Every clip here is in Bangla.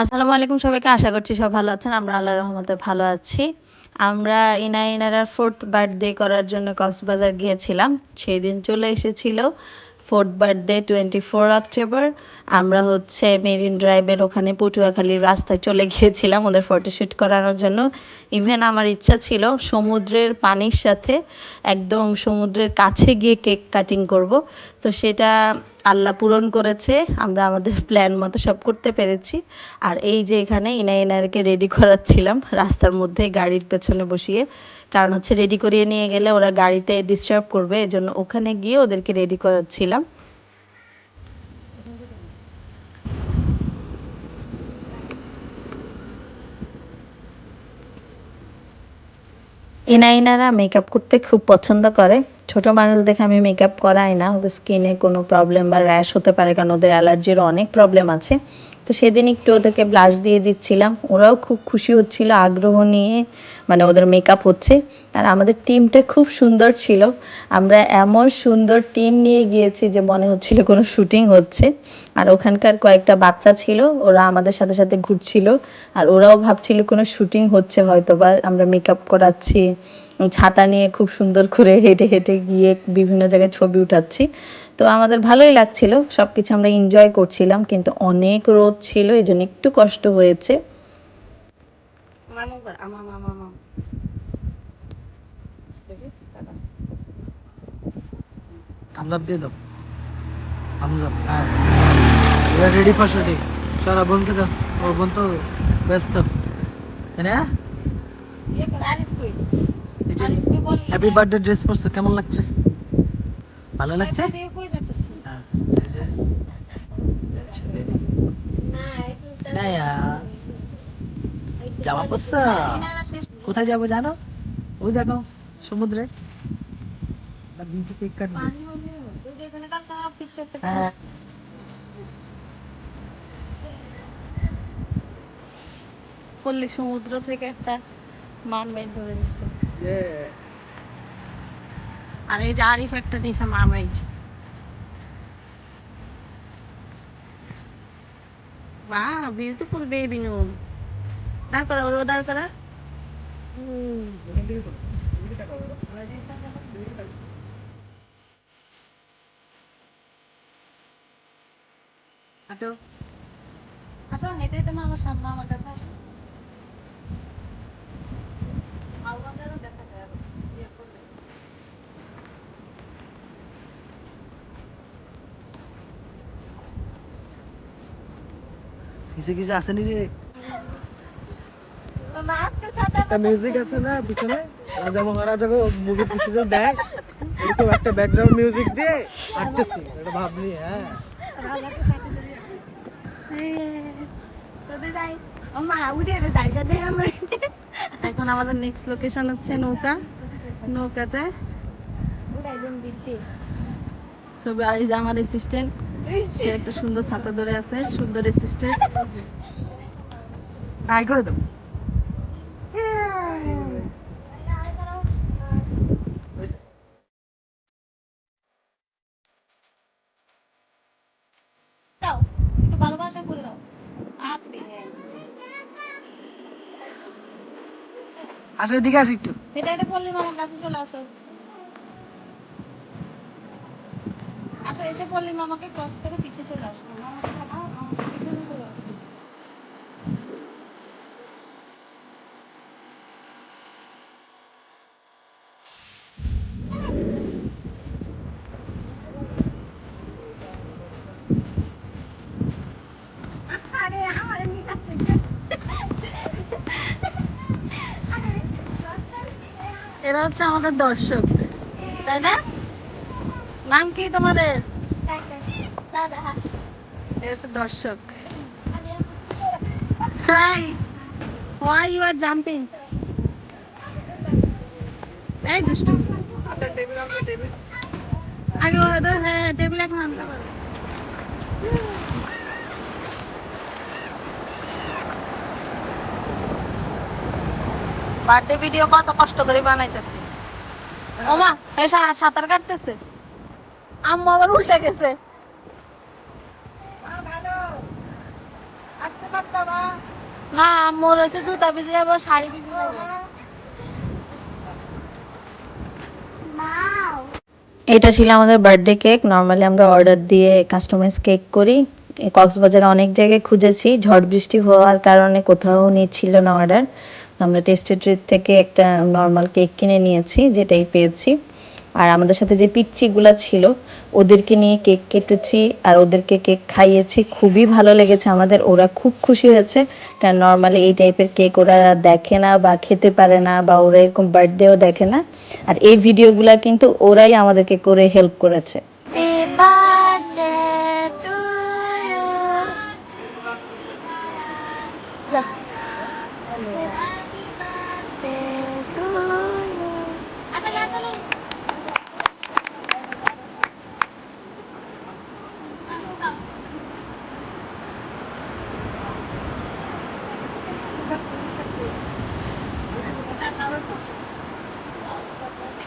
আসসালামু আলাইকুম সবাইকে, আশা করছি সব ভালো আছেন। আমরা আল্লাহর রহমতে ভালো আছি। আমরা ইনা ইনারার ফোর্থ বার্থডে করার জন্য কক্সবাজার গিয়েছিলাম। সেই দিন চলে এসেছিল fourth birthday twenty four October আমরা হচ্ছে মেরিন ড্রাইভের ওখানে পটুয়াখালীর রাস্তায় চলে গিয়েছিলাম ওদের ফটোশ্যুট করানোর জন্য। ইভেন আমার ইচ্ছা ছিল সমুদ্রের পানির সাথে একদম সমুদ্রের কাছে গিয়ে কেক কাটিং করব। তো সেটা আল্লাহ পূরণ করেছে, আমরা আমাদের প্ল্যান মতো সব করতে পেরেছি। আর এই যে এখানে ইনা ইনারকে রেডি করাচ্ছিলাম, রাস্তার মধ্যে গাড়ির পেছনে বসিয়ে। কারণ হচ্ছে রেডি করিয়ে নিয়ে গেলে ওরা গাড়িতে ডিস্টার্ব করবে, এজন্য ওখানে গিয়ে ওদেরকে রেডি করাচ্ছিলাম। ইনা ইনারা মেকআপ করতে খুব পছন্দ করে। ছোট মানুষ দেখে আমি মেকআপ করাই না, ওদের স্কিনে কোনো প্রবলেম বা র্যাশ হতে পারে কারণ ওদের অ্যালার্জির অনেক প্রবলেম আছে। তো সেদিন একটু ওদেরকে ব্লাশ দিয়ে দিচ্ছিলাম। ওরাও খুব খুশি হচ্ছিল, আগ্রহ নিয়ে মানে ওদের মেকআপ হচ্ছে। আর আমাদের টিমটা খুব সুন্দর ছিল। আমরা এমন সুন্দর টিম নিয়ে গিয়েছি যে মনে হচ্ছিল কোনো শুটিং হচ্ছে। আর ওখানকার কয়েকটা বাচ্চা ছিল, ওরা আমাদের সাথে সাথে ঘুরছিল। আর ওরাও ভাবছিল কোনো শুটিং হচ্ছে হয়তো বা আমরা মেকআপ করাচ্ছি। ছাতা নিয়ে খুব সুন্দর করে হেঁটে হেঁটে গিয়ে বিভিন্ন জায়গায় ছবি উঠাচ্ছি। তো আমাদের ভালোই লাগছিল সব কিছু আমরা এনজয় করছিলাম কিন্তু অনেক রোদ ছিল এই জন্য একটু কষ্ট হয়েছে। হ্যাঁ। we are ready for shooting চলো বোনকে দাও ও বোন তো ব্যস্ত। তাই না হ্যাপি বার্থডে ড্রেস পরছো কেমন লাগছে? ভালো লাগছে? হ্যাঁ। না ইয়ার। জামা পরছো কোথায় যাব জানো? ওই দেখো সমুদ্রে। বিচে কেক কাটবে হ্যাঁ। পল্লী সমুদ্র থেকে একটা মারমেড ধরে নিছে। আর এই যে আরিফ একটা নিছে মারমেড বাহ বিউটিফুল বেবি নুন দাঁড় করা, ওরও দাঁড় করা। হাঁটো। আসো হেঁটে হেঁটে না, আমার সামনে আমার কাছে আসো আলমারিরও দেখা যায় আরও, ইয়ে করলে। কিসে কিসে আসেনি রে? একটা মিউজিক আছে না পিছনে? রাজা মহারাজা মুভি পিছনে দেখ এরকম একটা ব্যাকগ্রাউন্ড মিউজিক দিয়ে হাঁটতেছি। এটা ভাবলি হ্যাঁ। এখন আমাদের নেক্সট লোকেশন হচ্ছে নৌকা। নৌকাতে ছবি আমার অ্যাসিস্ট্যান্ট সে একটা সুন্দর ছাতা ধরে আছে সুন্দর করে ভালোবাসা করে দাও। আপনি। আসো এদিকে আসো একটু। এটা এটা বললি মামার কাছে চলে আসো। আসো এসে বললি মামাকে ক্রস করে পিছে চলে আসো মামাকে মামাকে পিছনে চলে। এরা হচ্ছে আমাদের দর্শক তাই না? নাম কি তোমাদের? দর্শক। Hi you are jumping? এই দুষ্টু। আগে ওদের হ্যাঁ টেবিল এখন আনতে পারো বার্থডে ভিডিও কত কষ্ট করে বানাইতেছি। ওমা এ সা- সাঁতার কাটতেছে। আম্মা আবার উল্টে গেছে। মোর হচ্ছে জুতা যাব, শাড়ি যাব। এটা ছিল আমাদের বার্থডে কেক নর্মালি আমরা অর্ডার দিয়ে কাস্টমাইজ কেক করি। কক্সবাজারে অনেক জায়গায় খুঁজেছি। ঝড় বৃষ্টি হওয়ার কারণে কোথাও নিচ্ছিল না অর্ডার আমরা টেস্টি ট্রিট থেকে একটা নর্মাল কেক কিনে নিয়েছি, যেটাই পেয়েছি। আর আমাদের সাথে যে পিচ্চিগুলা ছিল, ওদেরকে নিয়ে কেক কেটেছি আর ওদেরকে কেক খাইয়েছি। খুবই ভালো লেগেছে আমাদের, ওরা খুব খুশি হয়েছে। কারণ নর্মালি এই টাইপের কেক ওরা দেখে না বা খেতে পারে না বা ওরা এরকম বার্থডেও দেখে না। আর এই ভিডিওগুলা কিন্তু ওরাই আমাদেরকে করে হেল্প করেছে।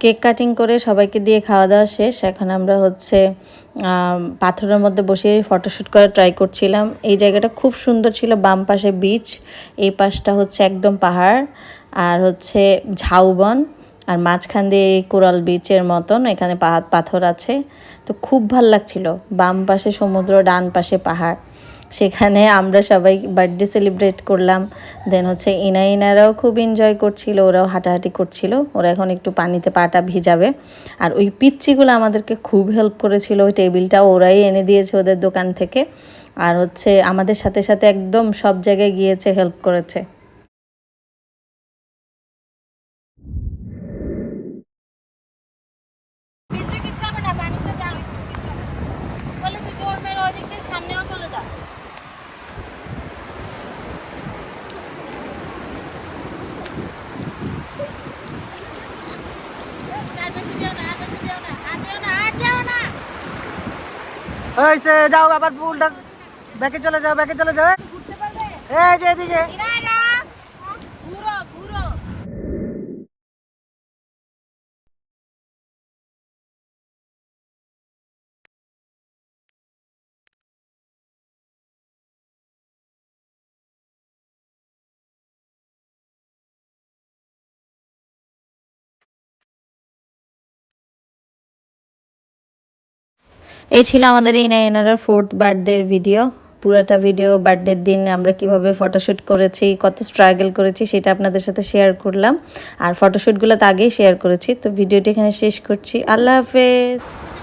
কেক কাটিং করে সবাইকে দিয়ে খাওয়া দাওয়া শেষ। এখন আমরা হচ্ছে পাথরের মধ্যে বসে ফটোশ্যুট করে ট্রাই করছিলাম। এই জায়গাটা খুব সুন্দর ছিল, বাম পাশে বিচ এই পাশটা হচ্ছে একদম পাহাড়, আর হচ্ছে ঝাউবন আর মাঝখান দিয়ে কোরাল বিচের মতন এখানে পাহাড়, পাথর আছে। তো খুব ভালো লাগছিল, বাম পাশে সমুদ্র, ডান পাশে পাহাড়। সেখানে আমরা সবাই বার্থডে সেলিব্রেট করলাম। দেন হচ্ছে ইনা ইনারাও খুব এনজয় করছিল, ওরাও হাঁটাহাঁটি করছিল। ওরা এখন একটু পানিতে পাটা ভিজাবে। আর ওই পিচ্চিগুলো আমাদেরকে খুব হেল্প করেছিল, ওই টেবিলটাও ওরাই এনে দিয়েছে ওদের দোকান থেকে। আর হচ্ছে আমাদের সাথে সাথে একদম সব জায়গায় গিয়েছে হেল্প করেছে ভিজলে কিচ্ছু হবে না পানিতে যাও একটু কিচ্ছু হবে না। বলে তুই দৌড় মেরে ওই দিক দিয়ে সামনেও চলে যা আর বেশি যেও না আর বেশি যেও না আর যেও না আর যেও না হয়েছে যাও আবার পুলটা। ব্যাকে চলে যাও ব্যাকে চলে যাও এই যে এদিকে। এই ছিল আমাদের এই এনারা ফোর্থ বার্থডের ভিডিও পুরোটা ভিডিও বার্থডের দিন আমরা কীভাবে ফটোশ্যুট করেছি, কত স্ট্রাগল করেছি সেটা আপনাদের সাথে শেয়ার করলাম। আর ফটোশ্যুটগুলো তো আগেই শেয়ার করেছি, তো ভিডিওটি এখানে শেষ করছি। আল্লাহ হাফেজ।